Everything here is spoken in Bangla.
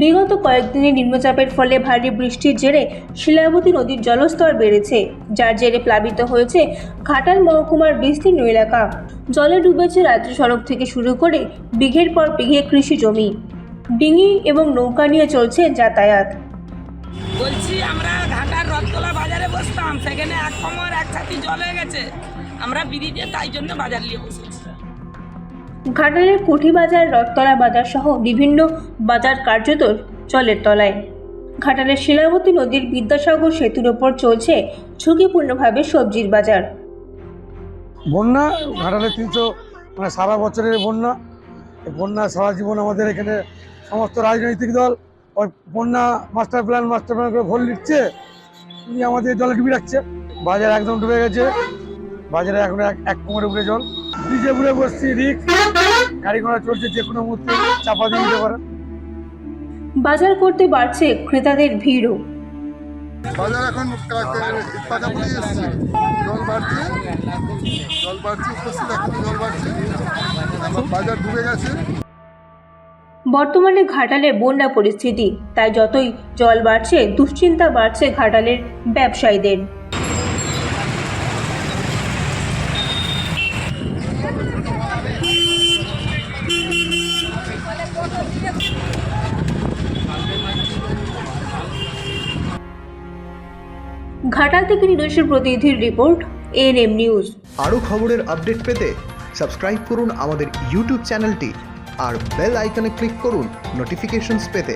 বিগত কয়েকদিনে নিম্নচাপের ফলে ভারী বৃষ্টির জেরে শিলাবতী নদীর জলস্তর বেড়েছে, যার জেরে প্লাবিত হয়েছে ঘাটাল মহকুমার বিস্তীর্ণ এলাকা। জলে ডুবেছে রাজ্য সড়ক থেকে শুরু করে বিঘের পর বিঘে কৃষি জমি। ডিঙি এবং নৌকা নিয়ে চলছে যাতায়াত। বলছি, আমরা ঘাটার রথতলা বাজারে বসতাম, সেখানে এক কোমর, এক ছাতি জল হয়ে গেছে। আমরা ব্রিজে তাই জন্য বাজার নিয়ে বসেছি। ঘাটালের কুঠি বাজার রথতলা বাজার সহ বিভিন্ন বাজার কার্যত জলের তলায়। ঘাটালের শিলাবতী নদীর বিদ্যাসাগর সেতুর ওপর চলছে ঝুঁকিপূর্ণভাবে সবজির বাজার। বন্যা, ঘাটালে তিনশো মানে সারা বছরের বন্যা। বন্যা সারা জীবন আমাদের এখানে সমস্ত রাজনৈতিক দল ওই বন্যা মাস্টার প্ল্যান মাস্টার প্ল্যান করে ভোল নিচ্ছে আমাদের জলে ডুবি রাখছে বাজার একদম ডুবে গেছে। বাজারে এখন এক এক কোমরে উপরে জল। ব্রিজে ঘুরে বসছি রিক্স গাড়ি ঘোড়া চলছে যে কোনো মুহূর্তে চাপা দিয়ে দিতে পারে। বাজার করতে বাড়ছে ক্রেতাদের ভিড়ও। বাজার এখন পাকাপুরি এসছে। জল বাড়ছে জল বাড়ছে উপস্থিত এখন জল বাড়ছে। বাজার ডুবে গেছে। বর্তমানে ঘাটালে বন্যা পরিস্থিতি তাই যতই জল বাড়ছে দুশ্চিন্তা বাড়ছে ঘাটালের ব্যবসায়ীদের। ঘাটাল থেকে নিদর্শন প্রতিনিধির রিপোর্ট এএনএম নিউজ আরও খবরের আপডেট পেতে সাবস্ক্রাইব করুন আমাদের ইউটিউব চ্যানেলটি আর বেল আইকনে ক্লিক করুন নোটিফিকেশনস পেতে।